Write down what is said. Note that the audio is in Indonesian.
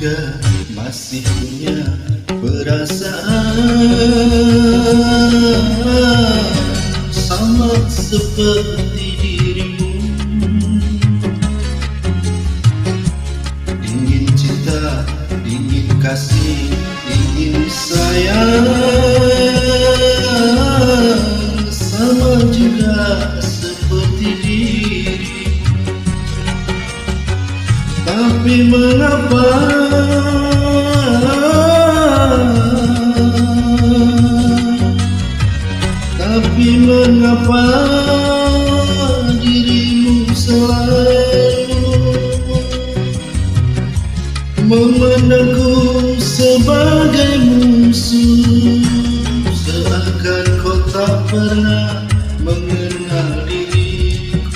Jika masih punya perasaan Sama seperti dirimu Ingin cinta, ingin kasih, ingin sayang Sama juga Tapi mengapa? Tapi mengapa dirimu selalu Memandangku sebagai musuh? Seakan kau tak pernah mengerti